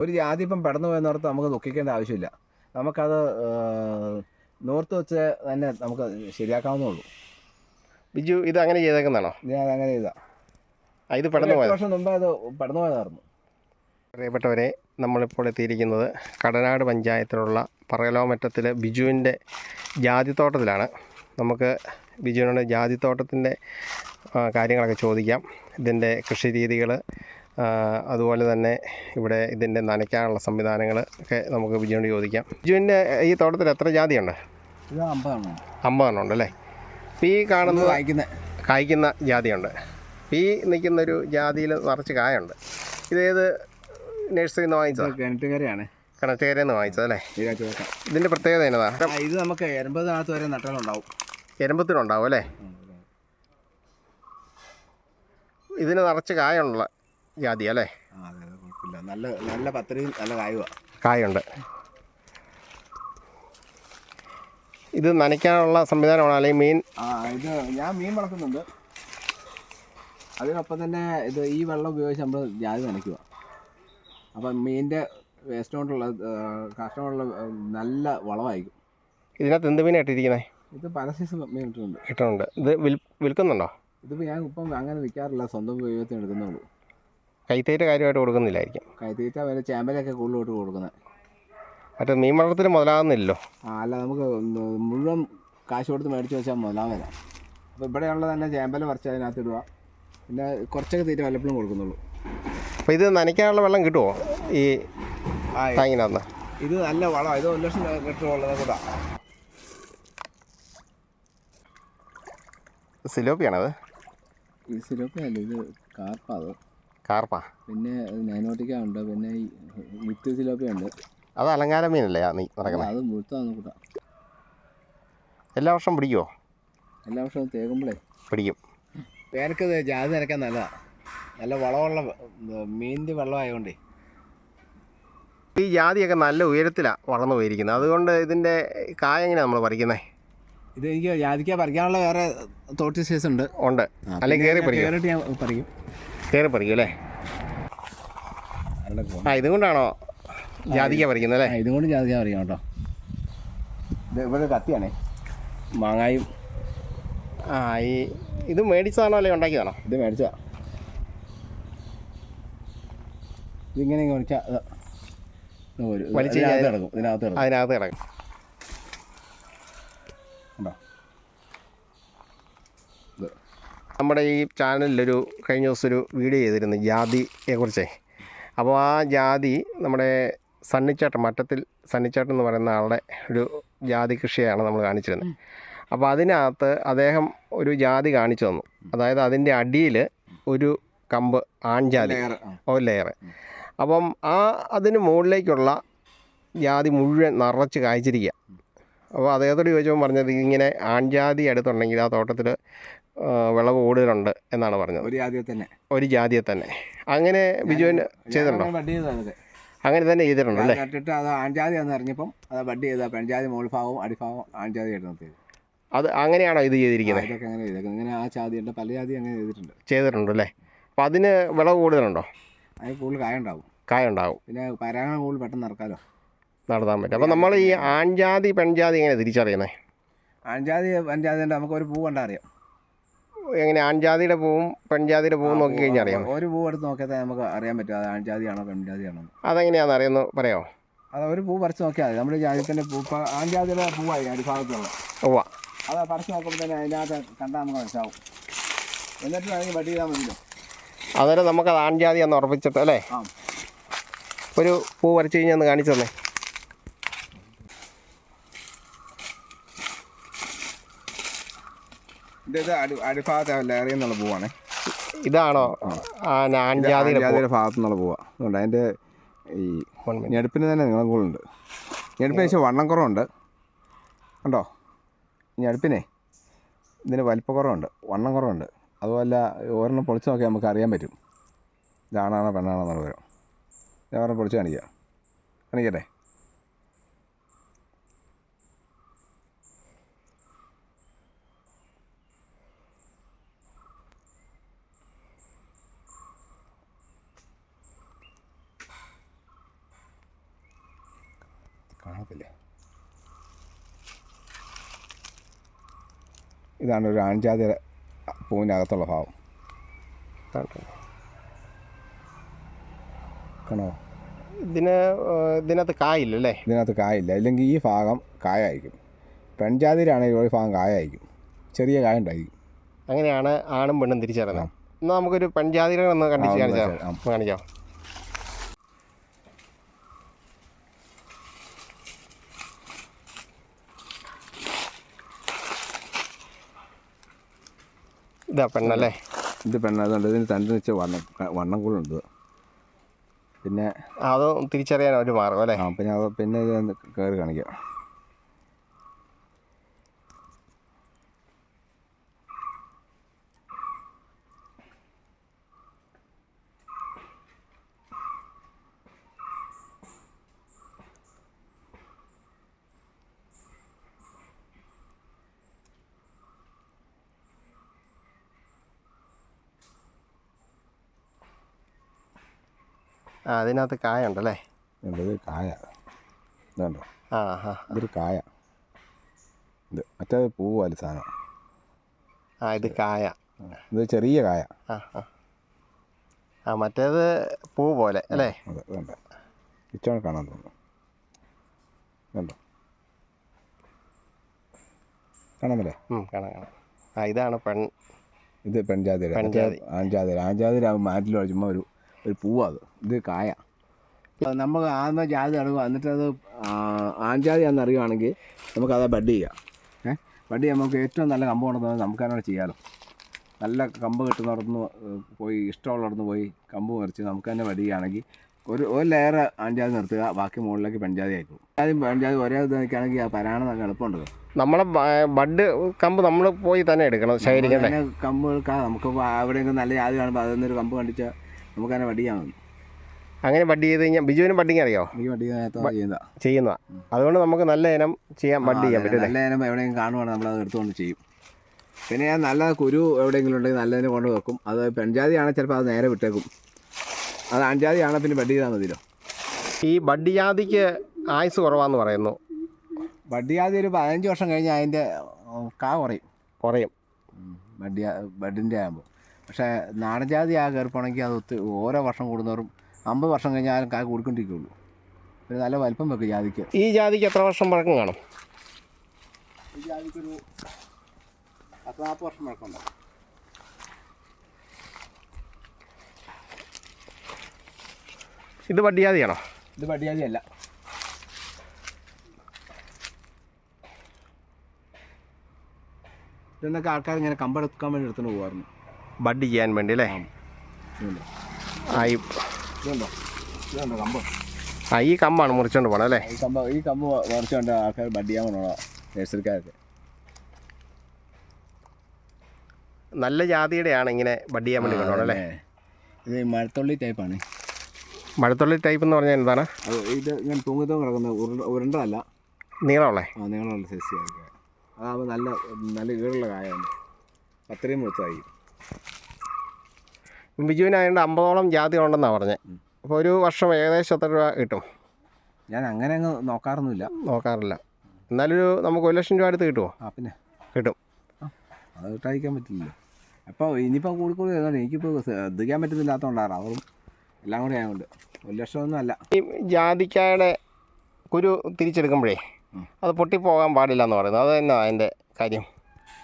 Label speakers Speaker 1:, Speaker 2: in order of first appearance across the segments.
Speaker 1: ഒരു ജാതി ഇപ്പം പെടന്നു പോയെന്നോർത്ത് നമുക്ക് ദുഃഖിക്കേണ്ട ആവശ്യമില്ല. നമുക്കത് നോർത്ത് വെച്ച് തന്നെ നമുക്ക് ശരിയാക്കാവുന്നുള്ളൂ
Speaker 2: ബിജു ഇത് അങ്ങനെ ചെയ്തേക്കുന്നതാണോ?
Speaker 1: ഞാൻ അങ്ങനെ ചെയ്താ.
Speaker 2: ഇത് പോയത്?
Speaker 1: വർഷം മുമ്പേ അത് പെടന്നു പോയതായിരുന്നു.
Speaker 2: പ്രിയപ്പെട്ടവരെ നമ്മളിപ്പോൾ എത്തിയിരിക്കുന്നത് കടനാട് പഞ്ചായത്തിലുള്ള പറകലോമറ്റത്തിൽ ബിജുവിന്റെ ജാതിത്തോട്ടത്തിലാണ്. നമുക്ക് ബിജുവിനോട് ജാതിത്തോട്ടത്തിന്റെ കാര്യങ്ങളൊക്കെ ചോദിക്കാം. ഇതിന്റെ കൃഷി രീതികൾ അതുപോലെ തന്നെ ഇവിടെ ഇതിന്റെ നനയ്ക്കാനുള്ള സംവിധാനങ്ങൾ ഒക്കെ നമുക്ക് ബിജുവിനോട് ചോദിക്കാം. ബിജുവിന്റെ ഈ തോട്ടത്തിൽ എത്ര ജാതിയുണ്ട്?
Speaker 1: ഇത് അമ്പതാണ്
Speaker 2: അമ്പതെണ്ണം ഉണ്ടല്ലേ? അപ്പോൾ ഈ കാണുന്നത്
Speaker 1: കായ്ക്കുന്ന.
Speaker 2: കായ്ക്കുന്ന ജാതിയുണ്ട്. ഈ നിൽക്കുന്നൊരു ജാതിയിൽ നിറച്ച് കായുണ്ട്. ഇതേത് നഴ്സറിയിൽ നിന്ന് വാങ്ങിച്ചതാണ്
Speaker 1: കിണറ്റുകരയാണ്.
Speaker 2: കണച്ചേരയിൽ നിന്ന് വാങ്ങിച്ചതല്ലേ
Speaker 1: അല്ലേ?
Speaker 2: ഇതിന്റെ പ്രത്യേകത എന്നതാ?
Speaker 1: ഇത് നമുക്ക് എൺപതിനകത്ത് വരെ നട്ടാലുണ്ടാവും
Speaker 2: എരുമ്പത്തിനുണ്ടാവും അല്ലേ? ഇതിന് നിറച്ച് കായുള്ള ജാതി അല്ലേ
Speaker 1: കുഴപ്പമില്ല. നല്ല നല്ല പത്തരയും നല്ല കായുവാണ്
Speaker 2: കായുണ്ട്. ഇത് നനയ്ക്കാനുള്ള സംവിധാനമാണ്? അല്ലെങ്കിൽ മീൻ?
Speaker 1: ആ ഇത് ഞാൻ മീൻ വളർത്തുന്നുണ്ട്. അതിനൊപ്പം തന്നെ ഇത് ഈ വെള്ളം ഉപയോഗിച്ച് നമ്മൾ ജാതി നനയ്ക്കുക അപ്പം മീനിന്റെ വേസ്റ്റ് കൊണ്ടുള്ള കാഷ്ടം കൊണ്ടുള്ള നല്ല വളമായിരിക്കും.
Speaker 2: ഇതിനകത്ത് എന്ത് മീനാണ് ഇട്ടിരിക്കുന്നത്
Speaker 1: ഇത് പല സൈസ് മീൻ ഇട്ടിട്ടുണ്ട്.
Speaker 2: ഇട്ടുണ്ട് ഇത് വിൽ വിൽക്കുന്നുണ്ടോ?
Speaker 1: ഇതിപ്പോൾ ഞാൻ ഇപ്പം അങ്ങനെ വിൽക്കാറില്ല. സ്വന്തം ഉപയോഗത്തിന് എടുക്കുന്നുള്ളൂ
Speaker 2: കൈത്തേറ്റ കാര്യമായിട്ട് കൊടുക്കുന്നില്ലായിരിക്കും.
Speaker 1: കൈത്തീറ്റ വരെ ചാമ്പലൊക്കെ കൂടുതലോട്ട് കൊടുക്കുന്നത്.
Speaker 2: മറ്റേ മീൻ വളർത്തൽ മുതലാകുന്നില്ലല്ലോ
Speaker 1: ആ അല്ല നമുക്ക് മുഴുവൻ കാശ് കൊടുത്ത് മേടിച്ച് വെച്ചാൽ മുതലാവില്ല അപ്പോൾ ഇവിടെയുള്ള തന്നെ ചാമ്പല പറിച്ച് അതിനകത്ത് ഇടുക. പിന്നെ കുറച്ചൊക്കെ തീറ്റ വല്ലപ്പോഴും കൊടുക്കുന്നുള്ളൂ.
Speaker 2: അപ്പോൾ ഇത് നനയ്ക്കാനുള്ള വെള്ളം കിട്ടുമോ ഈ
Speaker 1: ആ
Speaker 2: ടാങ്ങിനകത്ത്
Speaker 1: ഇത് നല്ല വളം. ഇത് ഒരു ലക്ഷം ലിറ്ററുള്ളത് കൂടാ.
Speaker 2: സിലോപ്പിയാണത്?
Speaker 1: ഈ സിലോപ്പിയല്ല? ഇത് കാർപ്പാണ് അത്.
Speaker 2: കാർപ്പാ.
Speaker 1: പിന്നെ നൈനോട്ടിക്ക ഉണ്ട് പിന്നെ ഈ വിത്ത് സിലോപ്പിയ ഉണ്ട്.
Speaker 2: അത് അലങ്കാര മീനല്ലേ നീ നടക്കുന്നത്
Speaker 1: അത് മുഴുത്താണ് കൂട്ടാ.
Speaker 2: എല്ലാ വർഷവും പിടിക്കുമോ
Speaker 1: എല്ലാ വർഷവും തേകുമ്പോഴേ
Speaker 2: പിടിക്കും.
Speaker 1: വേനൽക്ക് ഇത് ജാതി നിരക്കാൻ നല്ലതാണ് നല്ല വളമുള്ള മീനിന്റെ വെള്ളമായതുകൊണ്ടേ
Speaker 2: ഈ ജാതിയൊക്കെ നല്ല ഉയരത്തിലാണ് വളർന്നു പോയിരിക്കുന്നത്. അതുകൊണ്ട് ഇതിന്റെ കായ എങ്ങനെയാണ് നമ്മൾ പറിക്കുന്നത്
Speaker 1: ഇത് എനിക്ക് ജാതിക്ക പറിക്കാനുള്ള വേറെ തോട്ടി സൈസ് ഉണ്ട്.
Speaker 2: ഉണ്ട്. അല്ലെങ്കിൽ കയറി
Speaker 1: ഞാൻ പറിക്കും.
Speaker 2: കയറി പറിക്കും അല്ലേ? ആ ഇതും കൊണ്ടാണോ ജാതിക്ക പറിക്കുന്നത് അല്ലേ?
Speaker 1: ആ ഇതും കൊണ്ട് ജാതിക്ക പറിക്കാം കേട്ടോ. ഇത് ഇവിടെ കത്തിയാണേ. മാങ്ങായും.
Speaker 2: ആ ഈ ഇത് മേടിച്ചതാണോ അല്ലെ ഉണ്ടാക്കിയതാണോ?
Speaker 1: ഇത് മേടിച്ചതാ. ഇതിങ്ങനെ മേടിച്ചാൽ
Speaker 2: അതിനകത്ത്
Speaker 1: കിടക്കും ഇതിനകത്ത് കിടക്കും.
Speaker 2: അതിനകത്ത് കിടക്കും.
Speaker 1: ഉണ്ടോ ഇത്
Speaker 2: നമ്മുടെ ഈ ചാനലിലൊരു കഴിഞ്ഞ ദിവസം ഒരു വീഡിയോ ചെയ്തിരുന്നു ജാതിയെ കുറിച്ചേ അപ്പോൾ ആ ജാതി നമ്മുടെ സണ്ണിച്ചേട്ടൻ മറ്റത്തിൽ സണ്ണിച്ചേട്ടൻ എന്ന് പറയുന്ന ആളുടെ ഒരു ജാതി കൃഷിയാണ് നമ്മൾ കാണിച്ചിരുന്നത്. അപ്പോൾ അതിനകത്ത് അദ്ദേഹം ഒരു ജാതി കാണിച്ചു തന്നു. അതായത് അതിന്റെ അടിയിൽ ഒരു കമ്പ് ആൺജാതി
Speaker 1: ഓ
Speaker 2: ഒരു ലെയർ അപ്പം ആ അതിന് മുകളിലേക്കുള്ള ജാതി മുഴുവൻ നിറച്ച് കായ്ച്ചിരിക്കുക. അപ്പോൾ അദ്ദേഹത്തോട് ചോദിച്ചപ്പോൾ പറഞ്ഞത് ഇങ്ങനെ ആൺജാതി അടുത്തുണ്ടെങ്കിൽ ആ തോട്ടത്തിൽ വിളവ് കൂടുതലുണ്ട് എന്നാണ് പറഞ്ഞത്.
Speaker 1: ഒരു ജാതിയെ തന്നെ.
Speaker 2: ഒരു ജാതിയെ തന്നെ. അങ്ങനെ ബിജുവിന് ചെയ്തിട്ടുണ്ടോ? അങ്ങനെ തന്നെ ചെയ്തിട്ടുണ്ട് അല്ലേ?
Speaker 1: നട്ടിട്ട് അത് ആൺജാതി എന്ന് അറിഞ്ഞപ്പം അത് ബഡ് ചെയ്ത പെൺജാതി മുകൾ ഭാഗവും അടിഭാഗവും ആൺജാതി ആയിട്ട്
Speaker 2: അത് അങ്ങനെയാണോ ഇത് ചെയ്തിരിക്കുന്നത്?
Speaker 1: ഇതൊക്കെ അങ്ങനെ ചെയ്തേക്കുന്നത്. ഇങ്ങനെ ആ ജാതിയുണ്ട് പല ജാതി അങ്ങനെ ചെയ്തിട്ടുണ്ട്.
Speaker 2: ചെയ്തിട്ടുണ്ട് അല്ലേ? അപ്പോൾ അതിന് വിളവ് കൂടുതലുണ്ടോ?
Speaker 1: അതിന് കൂടുതൽ കായ ഉണ്ടാവും.
Speaker 2: കായ ഉണ്ടാവും.
Speaker 1: പിന്നെ പരാഗണ കൂടുതൽ പെട്ടെന്ന് നടക്കാമല്ലോ
Speaker 2: നടത്താൻ പറ്റും. അപ്പോൾ നമ്മൾ ഈ ആൺജാതി പെൺജാതി എങ്ങനെ തിരിച്ചറിയുന്നത്?
Speaker 1: ആൺജാതി പെൺജാതി നമുക്ക് ഒരു പൂ കണ്ടറിയാം അറിയാം.
Speaker 2: എങ്ങനെ ആൺജാതിയുടെ പൂവും പെൺജാതിയുടെ പൂവും നോക്കി കഴിഞ്ഞാൽ അറിയാം
Speaker 1: ഒരു പൂ എടുത്ത് നോക്കിയാൽ നമുക്ക് അറിയാൻ പറ്റും. അത് ആൺജാതിയാണോ പെൺജാതിയാണോ.
Speaker 2: അതെങ്ങനെയാണെന്ന് അറിയുന്നു പറയാമോ?
Speaker 1: അത് ഒരു പൂ പറിച്ച് നോക്കിയാൽ മതി. നമ്മുടെ ജാതിന്റെ പൂ ഇപ്പം ആൺജാതിയുടെ പൂവായി അടിഭാഗത്തുള്ള
Speaker 2: ഓവ
Speaker 1: അത് പറിച്ച് നോക്കുമ്പോൾ തന്നെ അതിനകത്ത് കണ്ടാൽ നമുക്ക് മനസ്സിലാവും. എന്നിട്ട് വേണമെങ്കിൽ വട്ടി ചെയ്താൽ മതിയല്ലോ
Speaker 2: അന്നേരം നമുക്കത് ആൺജാതി എന്ന് ഉറപ്പിച്ചിട്ട് അല്ലേ? ഒരു പൂ വരച്ച് കഴിഞ്ഞാൽ ഒന്ന് കാണിച്ചു തന്നെ.
Speaker 1: ഇത് ഇത് അടി അടിഭാഗത്തെ ലെയറിൽ നിന്നുള്ള പൂവാണ്.
Speaker 2: ഇതാണോ? ആ. ആൺജാതിയുടെ പൂ.
Speaker 1: ജാതിയുടെ ഭാഗത്തു നിന്നുള്ള പൂവാ. അതുകൊണ്ട് അതിന്റെ ഈ. ഞെടുപ്പിന് തന്നെ നീളം കൂടുതലുണ്ട് ഞെടുപ്പിന് ശേഷം വണ്ണം കുറവുണ്ട്. കണ്ടോ? ഞെടുപ്പിനെ ഇതിന് വലിപ്പക്കുറവുണ്ട് വണ്ണം കുറവുണ്ട്. അതുപോലെ ഓരോന്നും പൊളിച്ച് നോക്കിയാൽ നമുക്ക് അറിയാൻ പറ്റും. ഇതാണാണോ പെണ്ണാണോ എന്നുള്ള വിവരം. ഞാൻ പൊളിച്ച് കാണിക്കാം. കാണിക്കട്ടെ? കാണത്തില്ലേ ഇതാണ് ഒരു ആൺജാതി പൂവിനകത്തുള്ള ഭാവം. കണോ?
Speaker 2: ഇതിന് ഇതിനകത്ത് ഇതിനകത്ത് കായില്ലല്ലേ?
Speaker 1: ഇതിനകത്ത് കായില്ല. ഇല്ലെങ്കിൽ ഈ ഭാഗം കായായിരിക്കും. പെൺജാതിയിലാണെങ്കിൽ ഒരു ഭാഗം കായായിരിക്കും. ചെറിയ കായ ഉണ്ടായിരിക്കും
Speaker 2: അങ്ങനെയാണ് ആണും പെണ്ണും തിരിച്ചറിയുന്നത്. എന്നാൽ നമുക്കൊരു പെൺജാതികളെ ഒന്ന് കണ്ടിച്ച് കാണിച്ചാൽ കാണിക്കാം ഇതാ പെണ്ണല്ലേ?
Speaker 1: ഇത് പെണ്ണതുകൊണ്ട് ഇതിന് തണ്ട് വെച്ച വണ്ണം വണ്ണം കൂടുണ്ട് പിന്നെ
Speaker 2: അത് തിരിച്ചറിയാൻ ഒരു മാർഗം അല്ലേ?
Speaker 1: പിന്നെ അത് പിന്നെ ഇത് കയറി കാണിക്കാം.
Speaker 2: ആ അതിനകത്ത് കായ ഉണ്ടല്ലേ
Speaker 1: ഇത് കായ. ഇതുണ്ടോ?
Speaker 2: ആ ഹാ
Speaker 1: ഇതൊരു കായ. ഇത് മറ്റേ പൂവാൽ സാധനം.
Speaker 2: ആ ഇത് കായ.
Speaker 1: ഇത് ചെറിയ കായ.
Speaker 2: ആ ആ. ആ മറ്റേത് പൂ പോലെ അല്ലേ?
Speaker 1: അതെ ഇതുണ്ട്. കാണാൻ തോന്നുന്നു. ഇതുണ്ടോ? കാണാമല്ലേ?
Speaker 2: കാണാം കാണാം. ആ ഇതാണ് പെൺ
Speaker 1: ഇത് പെൺജാതിയുടെ.
Speaker 2: പെൺജാതി.
Speaker 1: ആൺജാതി ആൺജാതിരാകുമ്പോൾ മാറ്റിൽ ചുമ്മാ ഒരു ഒരു പൂവാ അത്. ഇത് കായ. നമ്മൾ ആദ്യമേ ജാതി അറിയുക എന്നിട്ട് അത് ആൺജാതി ആണെന്ന് അറിയുവാണെങ്കിൽ നമുക്കത് ബഡ് ചെയ്യാം. ഏഹ് ബഡ് ചെയ്യാൻ നമുക്ക് ഏറ്റവും നല്ല കമ്പ് കൊണ്ടുവന്നത് നമുക്ക് അതിനോട് ചെയ്യാമല്ലോ നല്ല കമ്പ് കിട്ടുന്നിടത്തുനിന്ന് പോയി ഇഷ്ടമുള്ളിടത്തുനിന്ന് പോയി കമ്പ് മറിച്ച് നമുക്ക് തന്നെ ബഡ് ചെയ്യുകയാണെങ്കിൽ ഒരു ഒരു ലെയർ ആൺജാതി നിർത്തുക ബാക്കി മുകളിലേക്ക് പെൺജാതി ആയിക്കും ആദ്യം പെൺജാതി ഒരേ ഇത് നിൽക്കുകയാണെങ്കിൽ ആ പരാണ എളുപ്പമുണ്ട്
Speaker 2: നമ്മളെ ബഡ് കമ്പ് നമ്മൾ പോയി തന്നെ എടുക്കണം
Speaker 1: ശേഖരിക്കണം കമ്പ് എടുക്കാം നമുക്ക് എവിടെയെങ്കിലും നല്ല ജാതി കാണുമ്പോൾ അതിൽ നിന്നൊരു കമ്പ് കണ്ടിച്ചാൽ നമുക്ക് തന്നെ വടി ചെയ്യാൻ
Speaker 2: അങ്ങനെ ബഡ് ചെയ്ത് കഴിഞ്ഞാൽ ബിജുവിന് ബഡിങ് അറിയോ?
Speaker 1: ചെയ്യുന്ന ചെയ്യുന്നതാ.
Speaker 2: അതുകൊണ്ട് നമുക്ക് നല്ല ഇനം ചെയ്യാൻ ബഡ് ചെയ്യാൻ പറ്റും
Speaker 1: നല്ല ഇനം എവിടെയെങ്കിലും കാണുവാണെങ്കിൽ നമ്മൾ അത് എടുത്തുകൊണ്ട് ചെയ്യും. പിന്നെ ഞാൻ നല്ല കുരു എവിടെയെങ്കിലും ഉണ്ടെങ്കിൽ നല്ലതിനെ കൊണ്ട് വെക്കും. അത് പെൺജാതിയാണെങ്കിൽ ചിലപ്പോൾ അത് നേരെ വിട്ടേക്കും. അത് അഞ്ചാതിയാണ് പിന്നെ ബഡ് ചെയ്താൽ മതിയല്ലോ.
Speaker 2: ഈ ബഡ് ജാതിക്ക് ആയുസ് കുറവാന്ന് പറയുന്നു.
Speaker 1: ബഡ് ജാതി ഒരു പതിനഞ്ച് വർഷം കഴിഞ്ഞാൽ അതിന്റെ കാ കുറയും.
Speaker 2: കുറയും.
Speaker 1: ബഡ് ബഡിന്റെ ആകുമ്പോൾ പക്ഷേ നാടൻ ജാതി ആ കയറിപ്പോണെങ്കിൽ അത് ഒത്തിരി ഓരോ വർഷം കൂടുന്നവരും അമ്പത് വർഷം കഴിഞ്ഞാൽ ആരും കാ കൂടിക്കൊണ്ടിരിക്കുകയുള്ളൂ ഒരു നല്ല വലിപ്പം വെക്കും ജാതിക്ക്.
Speaker 2: ഈ ജാതിക്ക് എത്ര വർഷം പഴക്കം കാണും?
Speaker 1: ഈ ജാതിക്കൊരു പത്ത് നാൽപ്പത് വർഷം പഴക്കമുണ്ട്
Speaker 2: ഇത് ബഡ് ജാതിയാണോ
Speaker 1: ഇത് അല്ല. ഇതെന്നൊക്കെ ആൾക്കാർ ഇങ്ങനെ കമ്പെടുക്കാൻ വേണ്ടി എടുത്തുകൊണ്ട് പോകുമായിരുന്നു
Speaker 2: ബഡ് ചെയ്യാൻ വേണ്ടി അല്ലേ ആ ഈ കമ്പാണ് മുറിച്ചോണ്ട് പോകണം അല്ലേ?
Speaker 1: ഈ കമ്പ് ഈ കമ്പ് കുറച്ചുകൊണ്ട് ആൾക്കാർ ബഡ് ചെയ്യാൻ പോകണോ നല്ല
Speaker 2: നല്ല ജാതിയുടെയാണ് ഇങ്ങനെ ബഡ് ചെയ്യാൻ വേണ്ടി കൊണ്ടുപോകണം അല്ലേ?
Speaker 1: ഇത് മഴത്തുള്ളി ടൈപ്പാണ്.
Speaker 2: മഴത്തുള്ളി ടൈപ്പ് എന്ന് പറഞ്ഞാൽ എന്താണ്?
Speaker 1: ഇത് ഞാൻ തൂങ്ങി തൂങ്ങി കിടക്കുന്ന ഉരുണ്ട ഉരുണ്ടല്ല
Speaker 2: നീളമുള്ളേ.
Speaker 1: ആ നീളമുള്ള സൈസ് അതാവുമ്പോൾ അതാകുമ്പോൾ നല്ല നല്ല ഈടുള്ള കായാണ്. അത്രയും മുഴുത്തായി
Speaker 2: ബിജുവിനായതുകൊണ്ട് അമ്പതോളം ജാതി ഉണ്ടെന്നാണ് പറഞ്ഞത് അപ്പോൾ ഒരു വർഷം ഏകദേശം എത്ര രൂപ കിട്ടും?
Speaker 1: ഞാൻ അങ്ങനെ അങ്ങ് നോക്കാറൊന്നുമില്ല.
Speaker 2: നോക്കാറില്ല. എന്നാലൊരു നമുക്ക് ഒരു ലക്ഷം രൂപ അടുത്ത് കിട്ടുമോ
Speaker 1: ആ പിന്നെ.
Speaker 2: കിട്ടും.
Speaker 1: അത് കിട്ടാതിരിക്കാൻ പറ്റില്ലല്ലോ. അപ്പോൾ ഇനിയിപ്പോൾ കൂടി കൂടി വരുന്നുണ്ട്. എനിക്കിപ്പോൾ ശ്രദ്ധിക്കാൻ പറ്റുന്നില്ലാത്തതുകൊണ്ടാണ് അവരും എല്ലാം കൂടി ആയതുകൊണ്ട് ഒരു ലക്ഷമൊന്നും അല്ല.
Speaker 2: ഈ ജാതിക്കായുടെ കുരു തിരിച്ചെടുക്കുമ്പോഴേ. അത് പൊട്ടിപ്പോകാൻ പാടില്ല എന്ന് പറയുന്നത്. അത് തന്നെ അതിന്റെ കാര്യം?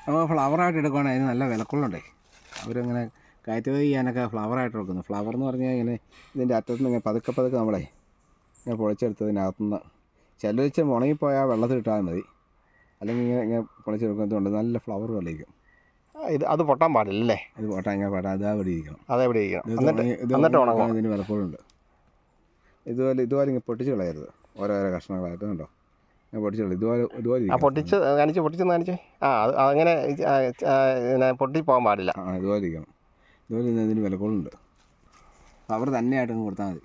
Speaker 1: നമ്മൾ ഫ്ലവറായിട്ട് എടുക്കുകയാണെങ്കിൽ അതിന് നല്ല വിലക്കുള്ളുണ്ടേ. അവരങ്ങനെ കയറ്റുമതി ചെയ്യാനൊക്കെ ഫ്ലവറായിട്ട് കൊടുക്കുന്നു ഫ്ലവർ എന്ന് പറഞ്ഞാൽ ഇങ്ങനെ ഇതിന്റെ അറ്റത്ത് നിന്ന് ഇങ്ങനെ പതുക്കെ പതുക്കെ നമ്മളെ ഇങ്ങനെ പൊളിച്ചെടുത്തതിനകത്തുനിന്ന് ചില വെച്ച് ഉണങ്ങിപ്പോയാൽ വെള്ളത്തിൽ ഇട്ടാൽ മതി. അല്ലെങ്കിൽ ഇങ്ങനെ ഇങ്ങനെ പൊളിച്ചെടുക്കുന്നതുകൊണ്ട് നല്ല ഫ്ലവർ കളിക്കും
Speaker 2: ഇത് അത് പൊട്ടാൻ പാടില്ലല്ലേ
Speaker 1: ഇത് പൊട്ടാൻ ഇങ്ങനെ പാടാം. അതാ അവിടെ ഇരിക്കണം.
Speaker 2: അതെവിടെ ഇരിക്കണം. എന്നിട്ട്
Speaker 1: ഉണങ്ങി- ഇത്
Speaker 2: എന്നിട്ട്
Speaker 1: ഉണങ്ങി ഇതിന് വിലപ്പോഴുണ്ട് ഇതുപോലെ ഇതുപോലെ ഇങ്ങനെ പൊട്ടിച്ച് കളയരുത്. ഓരോരോ കഷ്ണങ്ങളായിട്ട് കണ്ടോ?
Speaker 2: ആ. പൊട്ടിച്ച് കാണിച്ച് പൊട്ടിച്ചെന്ന് കാണിച്ചേ. ആ അത് അങ്ങനെ പൊട്ടി പോകാൻ പാടില്ല.
Speaker 1: ആ ഇതുപോലെ ഇരിക്കണം. ഇതുപോലെ ഇതിന് വിലക്കുള്ളുണ്ട് അവർ തന്നെയായിട്ട് കൊടുത്താൽ മതി.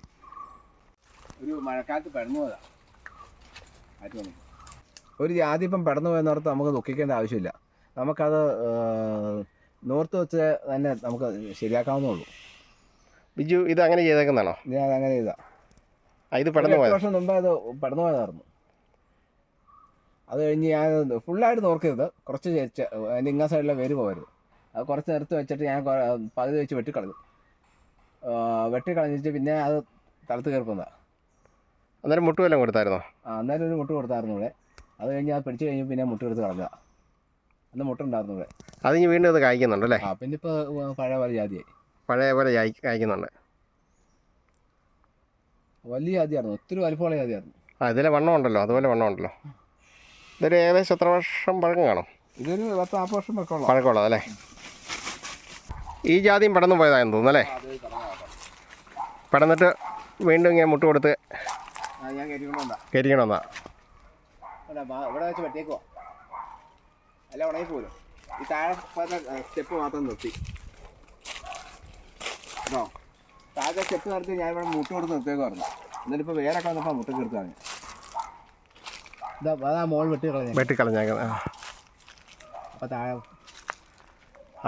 Speaker 1: ഒരു മഴക്കാലത്ത് പെടന്നു പോയതാ. ഒരു ജാതി ഇപ്പം പെടന്നു പോയെന്നോർത്ത് നമുക്ക് ദുഃഖിക്കേണ്ട ആവശ്യമില്ല. നമുക്കത് നോർത്ത് വെച്ച് തന്നെ നമുക്ക് ശരിയാക്കാവുന്നേ ഉള്ളൂ.
Speaker 2: ബിജു ഇത് അങ്ങനെ ചെയ്തേക്കുന്നതാണോ?
Speaker 1: ഞാൻ അങ്ങനെ ചെയ്താ.
Speaker 2: ഇത്
Speaker 1: പെടന്നു
Speaker 2: പോയത്.
Speaker 1: വർഷം മുമ്പ് അത് പെടന്നു പോയതായിരുന്നു. അത് കഴിഞ്ഞ് ഞാൻ ഫുള്ളായിട്ട് നോക്കരുത് കുറച്ച് ചേച്ച് അതിന്റെ ഇങ്ങ സൈഡിലെ വേര് പോകരുത് അത് കുറച്ച് നേരത്ത് വെച്ചിട്ട് ഞാൻ പകുതി വെച്ച് വെട്ടിക്കളഞ്ഞു. വെട്ടിക്കളഞ്ഞിട്ട് പിന്നെ അത് തളത്ത് കയറുന്നതാണ്
Speaker 2: അന്നേരം മുട്ട് വല്ലതും കൊടുത്തായിരുന്നോ?
Speaker 1: ആ അന്നേരം ഒരു മുട്ട കൊടുത്തായിരുന്നു ഇവിടെ. അത് കഴിഞ്ഞ് അത് പിടിച്ചു കഴിഞ്ഞ് പിന്നെ മുട്ട എടുത്ത് കളഞ്ഞതാ. അന്ന് മുട്ട ഉണ്ടായിരുന്നു ഇവിടെ.
Speaker 2: അത് ഇനി വീണ്ടും അത് കായ്ക്കുന്നുണ്ട് അല്ലേ?
Speaker 1: ആ പിന്നെ ഇപ്പോൾ പഴയ പോലെ ജാതിയായി.
Speaker 2: പഴയ പോലെ കായ് കായ്ക്കുന്നുണ്ട്.
Speaker 1: വലിയ ജാതിയായിരുന്നു. ഒത്തിരി വലിപ്പമുള്ള ജാതിയായിരുന്നു.
Speaker 2: ആ ഇതിലെ വണ്ണം ഉണ്ടല്ലോ. അതുപോലെ വണ്ണം ഉണ്ടല്ലോ. ഇതൊരു ഏകദേശം എത്ര വർഷം പഴക്കം കാണും
Speaker 1: ഇതൊരു പത്ത് നാൽപ്പത് വർഷം പഴക്കമുള്ള
Speaker 2: പഴക്കമുള്ളത് അല്ലേ? ഈ ജാതിയും പടന്നു പോയതാണെന്ന് തോന്നുന്നു അല്ലേ? പടന്നിട്ട് വീണ്ടും ഇങ്ങനെ മുട്ട് കൊടുത്ത് കരിക്കണമെന്നാ
Speaker 1: ഇവിടെ വെച്ച് വെട്ടിയേക്കോ അല്ല ഉണങ്ങി പോലും ഈ താഴെ സ്റ്റെപ്പ് മാത്രം നിർത്തി. കേട്ടോ? താഴെ സ്റ്റെപ്പ് നിർത്തി ഞാൻ ഇവിടെ മുട്ട കൊടുത്ത് നിർത്തിയേക്കുമായിരുന്നു എന്നിട്ട് ഇപ്പോൾ വേറെ വന്നപ്പോൾ മുട്ട ഇതാ അതാ മോൾ വെട്ടി കളഞ്ഞു. അപ്പോൾ താഴെ.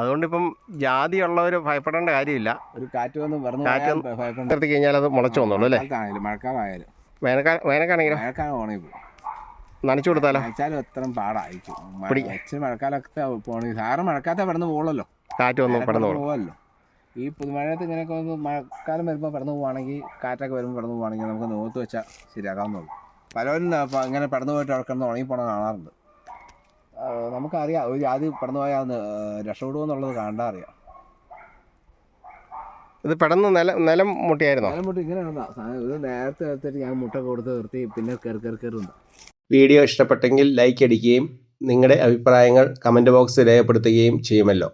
Speaker 2: അതുകൊണ്ടിപ്പം ജാതി ഉള്ളവർ ഭയപ്പെടേണ്ട കാര്യമില്ല.
Speaker 1: ഒരു കാറ്റ് വന്ന് പറഞ്ഞു
Speaker 2: കാറ്റ് നിർത്തി കഴിഞ്ഞാൽ അത് മുളച്ചു വന്നോളൂ അല്ലേ?
Speaker 1: മഴക്കാലമായാലും
Speaker 2: വേനൽക്കാല വേനൽക്കാണെങ്കിലോ?
Speaker 1: മഴക്കാലം ഉണങ്ങി പോകും
Speaker 2: നനച്ചു കൊടുത്താലോ?
Speaker 1: എത്ര പാടായിരിക്കും. മഴക്കാലമൊക്കെ പോകണമെങ്കിൽ സാറ് മഴക്കാലത്തെ പെടന്ന് പോകുമല്ലോ
Speaker 2: കാറ്റ് വന്നു പടന്നോളൂ
Speaker 1: പോകുമല്ലോ ഈ പുതുമഴയത്ത് ഇങ്ങനെയൊക്കെ മഴക്കാലം വരുമ്പോൾ പെടന്നു പോവുകയാണെങ്കിൽ കാറ്റൊക്കെ വരുമ്പോൾ പെടന്നു പോവുകയാണെങ്കിൽ നമുക്ക് നോത്ത് വെച്ചാൽ ശരിയാക്കാവുന്നുള്ളൂ പലവരും അങ്ങനെ പെടന്നു പോയിട്ട് അവിടെ ഉണങ്ങിപ്പോണ കാണാറുണ്ട്. നമുക്കറിയാം ഒരു ജാതി പടന്നു പോയാൽ രക്ഷപ്പെടുമെന്നുള്ളത് കാണാൻ അറിയാം
Speaker 2: ഇത് പെടന്ന് നില നിലം മുട്ടിയായിരുന്നു?
Speaker 1: നിലം മുട്ടി ഇങ്ങനെ. ഇത് നേരത്തെ എടുത്തിട്ട് ഞാൻ മുട്ട കൊടുത്ത് നിർത്തി പിന്നെ കയറി കയറി കയറുന്നു
Speaker 2: വീഡിയോ ഇഷ്ടപ്പെട്ടെങ്കിൽ ലൈക്ക് അടിക്കുകയും നിങ്ങളുടെ അഭിപ്രായങ്ങൾ കമന്റ് ബോക്സിൽ രേഖപ്പെടുത്തുകയും ചെയ്യുമല്ലോ.